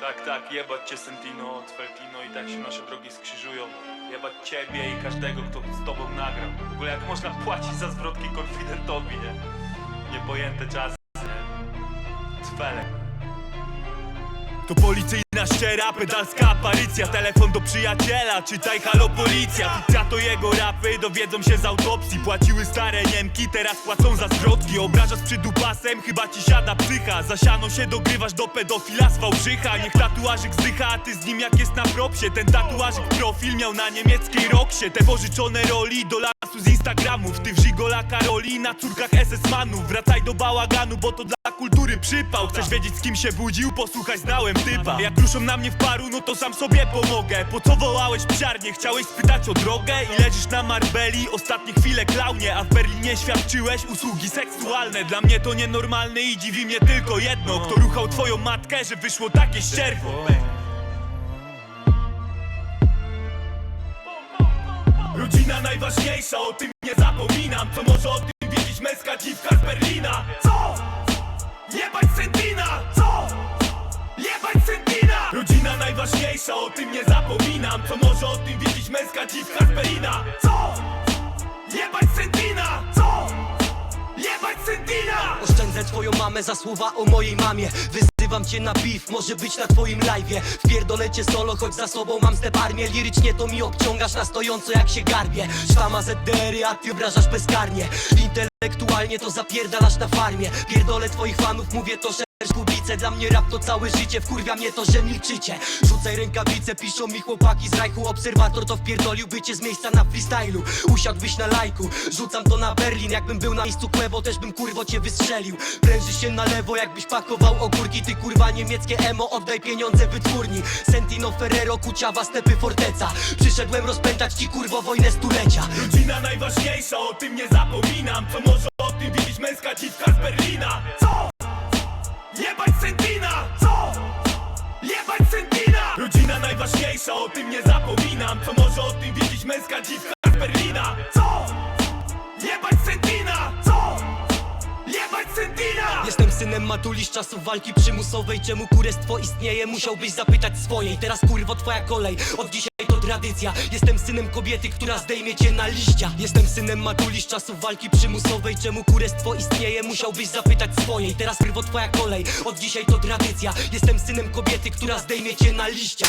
Tak, tak, jebać cię Sentino, i tak się nasze drogi skrzyżują. Jebać ciebie i każdego, kto z tobą nagrał. W ogóle jak można płacić za zwrotki konfidentowi, nie? Niepojęte czasy, nie? Cwele. To policyjna szczera, pedalska aparycja Telefon do przyjaciela, czytaj halo policja. Fikcja to jego rapy, dowiedzą się z autopsji. Płaciły stare Niemki, teraz płacą za zwrotki Obrażasz przed dupasem, chyba ci siada psycha. Zasiano się dogrywasz do pedofila z fałszycha. Niech tatuażyk zdycha, a ty z nim jak jest na propsie. Ten tatuażyk profil miał na niemieckiej roksie. Te pożyczone roli do lasu z Instagramów Ty w Żygola Karoli, na córkach SS-manów Wracaj do bałaganu, bo to dla kultury przypał Chcesz wiedzieć z kim się budził? Posłuchaj, znałem typa Jak ruszą na mnie w paru, no to sam sobie pomogę Po co wołałeś psiarnie? Chciałeś spytać o drogę? I leżysz na Marbeli, ostatnie chwile klaunie A w Berlinie świadczyłeś usługi seksualne Dla mnie to nienormalne i dziwi mnie tylko jedno Kto ruchał twoją matkę, że wyszło takie ścierwo Rodzina najważniejsza, o tym nie zapominam Co może o tym wiedzieć męska dziwka z Berlina? Jebać Sentina! Co? Jebać Sentina! Rodzina najważniejsza, o tym nie zapominam Co może o tym wiedzieć męska dziwka z Berlina Co? Jebać Sentina! Co? Jebać Sentina! Oszczędzę twoją mamę za słowa o mojej mamie Wyzywam cię na beef, może być na twoim live'ie Wpierdolę cię solo, choć za sobą mam step armię Lirycznie to mi obciągasz na stojąco jak się garbie Sztama ZDR-y, a ty obrażasz bezkarnie Intelektualnie to zapierdalasz na farmie. Pierdolę twoich fanów, mówię to, że Dla mnie rap to całe życie Wkurwia mnie to, że milczycie. Rzucaj rękawice, piszą mi chłopaki z rajchu Obserwator to wpierdoliłby cię z miejsca na freestylu. Usiadłbyś na lajku, rzucam to na Berlin. Jakbym był na miejscu Kłebo, też bym kurwo cię wystrzelił. Prężysz się na lewo, jakbyś pakował ogórki. Ty kurwa niemieckie emo, oddaj pieniądze wytwórni. Sentino Ferrero, Kuciawa, Stepy Forteca. Przyszedłem rozpętać ci kurwo wojnę stulecia. Rodzina najważniejsza, o tym nie zapominam. Co może o tym wiedzieć męska dziwka z Berlina? Co? Jebać Sentina! Co? Jebać Sentina! Rodzina najważniejsza, o tym nie zapominam Co może o tym wiedzieć męska dziwka z Berlina Co? Jebać Sentina! Co? Jebać Sentina! Jestem synem matuli z czasów walki przymusowej Czemu kurestwo istnieje? Musiałbyś zapytać swojej Teraz kurwo twoja kolej, od dzisiaj tradycja. Jestem synem kobiety, która zdejmie cię na liścia. Jestem synem matuli z czasów walki przymusowej. Czemu kurestwo istnieje? Musiałbyś zapytać swojej. Teraz kurwo twoja kolej, od dzisiaj to tradycja. Jestem synem kobiety, która zdejmie cię na liścia